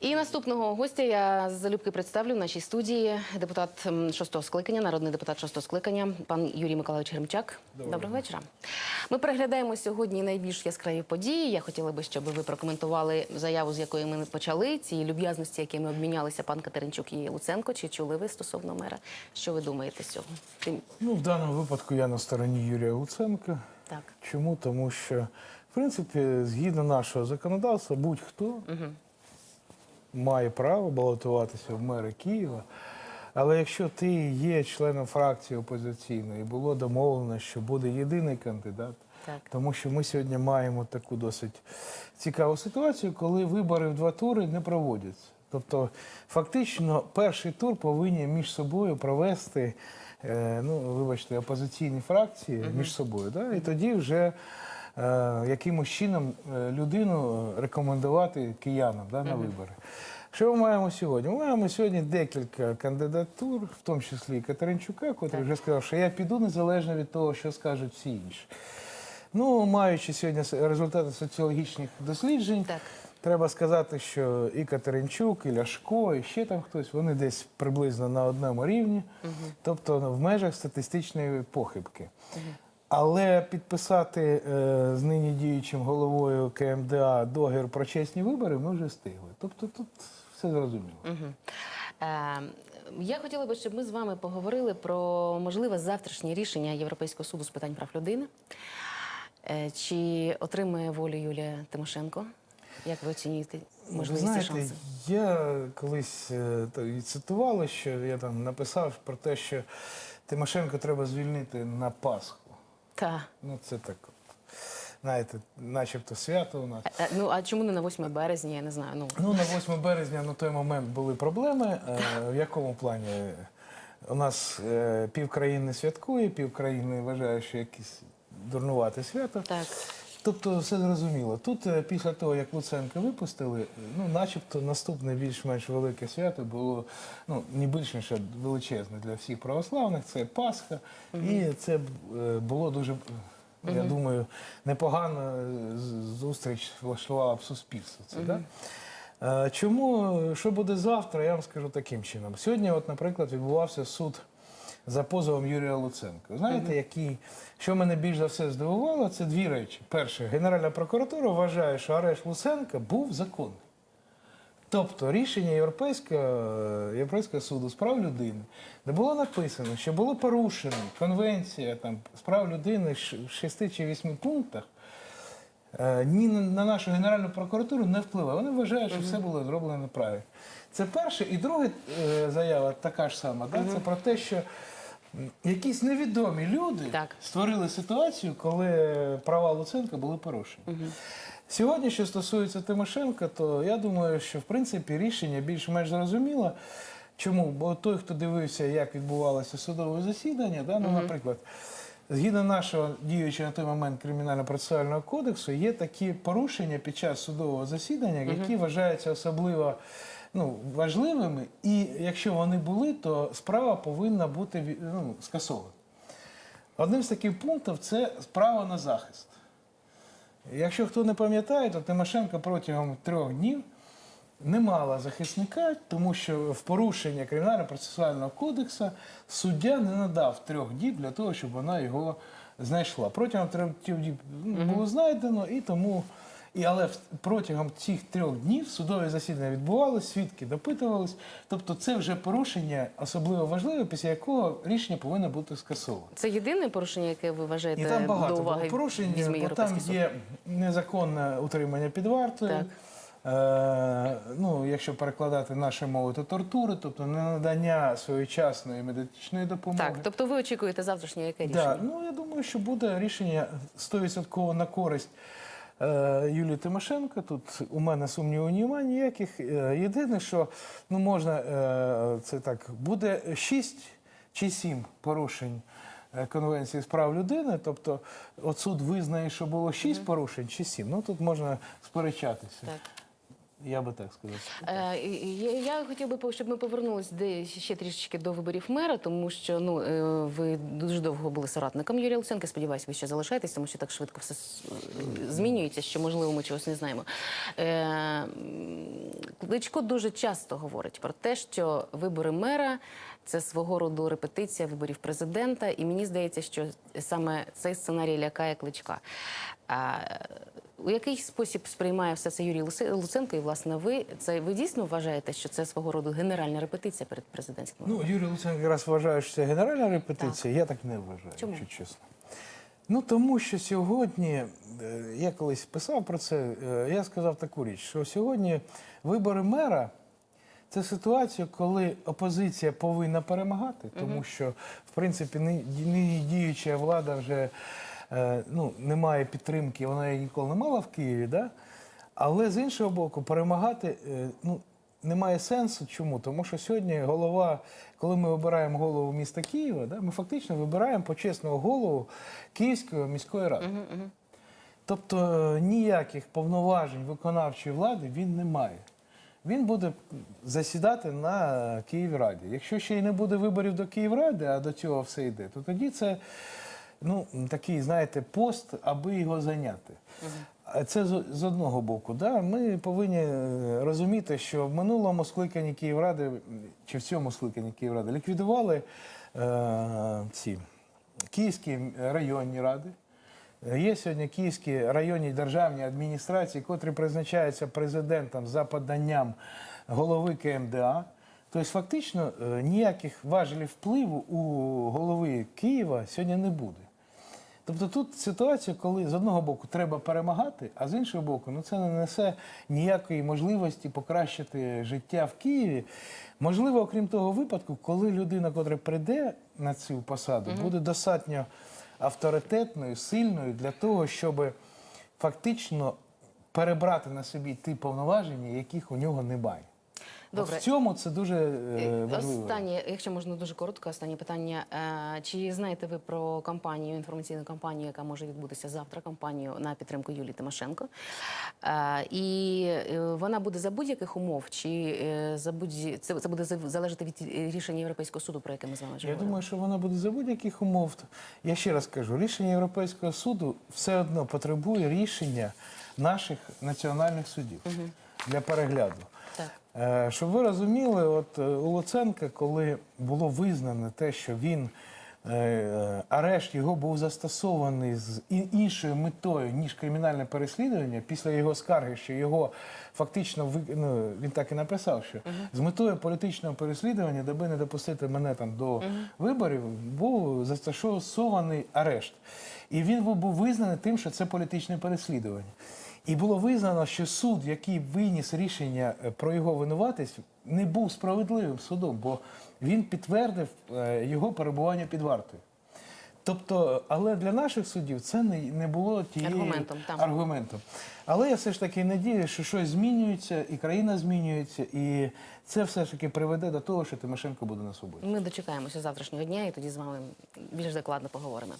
І наступного гостя я залюбки представлю в нашій студії депутат шостого скликання, народний депутат шостого скликання, пан Юрій Миколайович Гремчак. Доброго, вечора. Ми переглядаємо сьогодні найбільш яскраві події. Я хотіла би, щоб ви прокоментували заяву, з якої ми почали, ці люб'язності, якими обмінялися пан Катеринчук і Луценко. Чи чули ви стосовно мера? Що ви думаєте з цього? Тим- Ну, в даному випадку я на стороні Юрія Луценка. Так. Чому? Тому що, в принципі, згідно нашого законодавства, будь-хто має право балотуватися в мери Києва. Але якщо ти є членом фракції опозиційної, було домовлено, що буде єдиний кандидат, Так. тому що ми сьогодні маємо таку досить цікаву ситуацію, коли вибори в два тури не проводяться. Тобто, фактично, перший тур повинні між собою провести, е, ну вибачте, опозиційні фракції між собою. Да? І тоді вже якимось чином е, людину рекомендувати киянам да, на вибори. Що ми маємо сьогодні? Ми маємо сьогодні декілька кандидатур, в тому числі і Катеринчука, який вже сказав, що я піду незалежно від того, що скажуть всі інші. Ну, маючи сьогодні результати соціологічних досліджень, Так. треба сказати, що і Катеринчук, і Ляшко, і ще там хтось, вони десь приблизно на одному рівні, тобто в межах статистичної похибки. Але підписати е, з нині діючим головою КМДА договір про чесні вибори ми вже встигли. Тобто тут все зрозуміло. Мгм. Е, Я хотіла би, щоб ми з вами поговорили про можливе завтрашнє рішення Європейського суду з питань прав людини. Е, Чи отримає волю Юлія Тимошенко? Як ви оцінюєте можливість знаєте, шанси? я колись е, цитувала, що я там написав про те, що Тимошенко треба звільнити на Пасху. Та. Ну, це так, знаєте, начебто свято у нас. Е, Ну а чому не на 8 березня? Я не знаю. Ну Ну, на 8 березня на той момент були проблеми. Е, В якому плані? У нас е, півкраїни святкує, півкраїни вважає, що якесь дурнувате свято. так. Тобто все зрозуміло. Тут е, після того, як Луценка випустили, е, ну начебто наступне більш-менш велике свято було ну не більш-менш величезне для всіх православних. Це Пасха, і це е, було дуже. Я думаю, непогано зустріч влаштувала б суспільство. Це, да? Е, Чому що буде завтра? Я вам скажу таким чином. Сьогодні, от, наприклад, відбувався суд за позовом Юрія Луценка. Знаєте, який, що мене більш за все здивувало, це дві речі. Перше, Генеральна прокуратура вважає, що арешт Луценка був законний. Тобто рішення Європейського, Європейського суду з прав людини, де було написано, що було порушено конвенція там, з прав людини в шести чи вісьми пунктах, е, ні на на нашу Генеральну прокуратуру не впливає. Вони вважають, що все було зроблено правильно. Це перше. І друга е, заява така ж сама. Да? Це про те, що якісь невідомі люди Так. створили ситуацію, коли права Луценка були порушені. Сьогодні, що стосується Тимошенка, то я думаю, що в принципі рішення більш-менш зрозуміло. Чому? Бо той, хто дивився, як відбувалося судове засідання, да, ну, наприклад, згідно нашого діючого на той момент кримінально-процесуального кодексу, є такі порушення під час судового засідання, які вважаються особливо ну, важливими, і якщо вони були, то справа повинна бути ну, скасована. Одним з таких пунктів це право на захист. Якщо хто не пам'ятає, то Тимошенко протягом трьох днів не мала захисника, тому що в порушення кримінально-процесуального кодексу суддя не надав трьох діб для того, щоб вона його знайшла. Протягом трьох діб ну, було знайдено, і тому. І, але протягом цих трьох днів судове засідання відбувалося, свідки допитувались. Тобто це вже порушення особливо важливе, після якого рішення повинно бути скасоване. Це єдине порушення, яке ви вважаєте І там багато до уваги було порушень, бо там є незаконне утримання під вартою. Е, ну, якщо перекладати нашою мовою, то тортури, тобто ненадання своєчасної медичної допомоги. Так, тобто ви очікуєте завтрашнє яке рішення? Да, ну я думаю, що буде рішення 100% на користь Юлії Тимошенко. Тут у мене сумніву немає ніяких. Е, єдине, що ну можна е, це так, буде 6 чи 7 порушень. е, Конвенції з прав людини, тобто от суд визнає, що було 6 порушень чи 7, ну тут можна сперечатися. Так. Я би так сказав. Е, Я, хотів би, щоб ми повернулися ще трішечки до виборів мера, тому що ну е, ви дуже довго були соратником Юрія Луценка. Сподіваюся, ви ще залишаєтесь, тому що так швидко все змінюється, що можливо ми чогось не знаємо. Е, Кличко дуже часто говорить про те, що вибори мера це свого роду репетиція виборів президента, і мені здається, що саме цей сценарій лякає кличка. А, у який спосіб сприймає все це Юрій Луценко? І власне ви це ви дійсно вважаєте, що це свого роду генеральна репетиція перед президентськими? Ну, Юрій Луценко якраз вважає, що це генеральна репетиція. Я так не вважаю, Чому? якщо чесно. Ну тому що сьогодні, е, я колись писав про це, е, я сказав таку річ, що сьогодні вибори мера це ситуація, коли опозиція повинна перемагати, тому що, в принципі, ни- нині діюча влада вже ну, не має підтримки, вона її ніколи не мала в Києві. Да? Але з іншого боку, перемагати е, ну, немає сенсу. Чому? Тому що сьогодні голова, коли ми вибираємо голову міста Києва, да, ми фактично вибираємо почесного голову Київської міської ради. Тобто е, ніяких повноважень виконавчої влади він не має. Він буде засідати на Київраді. Якщо ще й не буде виборів до Київради, а до цього все йде, то тоді це ну, такий, знаєте, пост, аби його зайняти. Це з, одного боку. Да? Ми повинні е, розуміти, що в минулому скликанні Київради, чи в цьому скликанні Київради, ліквідували е, ці київські районні ради. Є сьогодні київські районні державні адміністрації, котрі призначаються президентом за поданням голови КМДА. Тобто, фактично, е, ніяких важелів впливу у голови Києва сьогодні не буде. Тобто тут ситуація, коли з одного боку треба перемагати, а з іншого боку, ну це не несе ніякої можливості покращити життя в Києві. Можливо, окрім того випадку, коли людина, котра прийде на цю посаду, буде достатньо авторитетною, сильною для того, щоб фактично перебрати на собі ті повноваження, яких у нього немає. Добре. в цьому це дуже е, важливо. Останнє, якщо можна дуже коротко, останнє питання. Е, Чи знаєте ви про кампанію, інформаційну кампанію, яка може відбутися завтра, кампанію на підтримку Юлії Тимошенко? Е, І е, вона буде за будь-яких умов, чи е, за будь це, це буде залежати від е, рішення Європейського суду, про яке ми з вами вже Я думаю, що вона буде за будь-яких умов. Я ще раз кажу, рішення Європейського суду все одно потребує рішення наших національних судів для перегляду. Так. Е, Щоб ви розуміли, от е, у Луценка, коли було визнано те, що він е, арешт його був застосований з іншою метою, ніж кримінальне переслідування, після його скарги, що його фактично ну, він так і написав, що з метою політичного переслідування, даби не допустити мене там до виборів, був застосований арешт. І він був визнаний тим, що це політичне переслідування. І було визнано, що суд, який виніс рішення е, про його винуватість, не був справедливим судом, бо він підтвердив е, його перебування під вартою. Тобто, але для наших суддів це не, не було тією Аргументом, аргументом. Але я все ж таки надію, що щось змінюється, і країна змінюється, і це все ж таки приведе до того, що Тимошенко буде на свободі. Ми дочекаємося завтрашнього дня, і тоді з вами більш докладно поговоримо.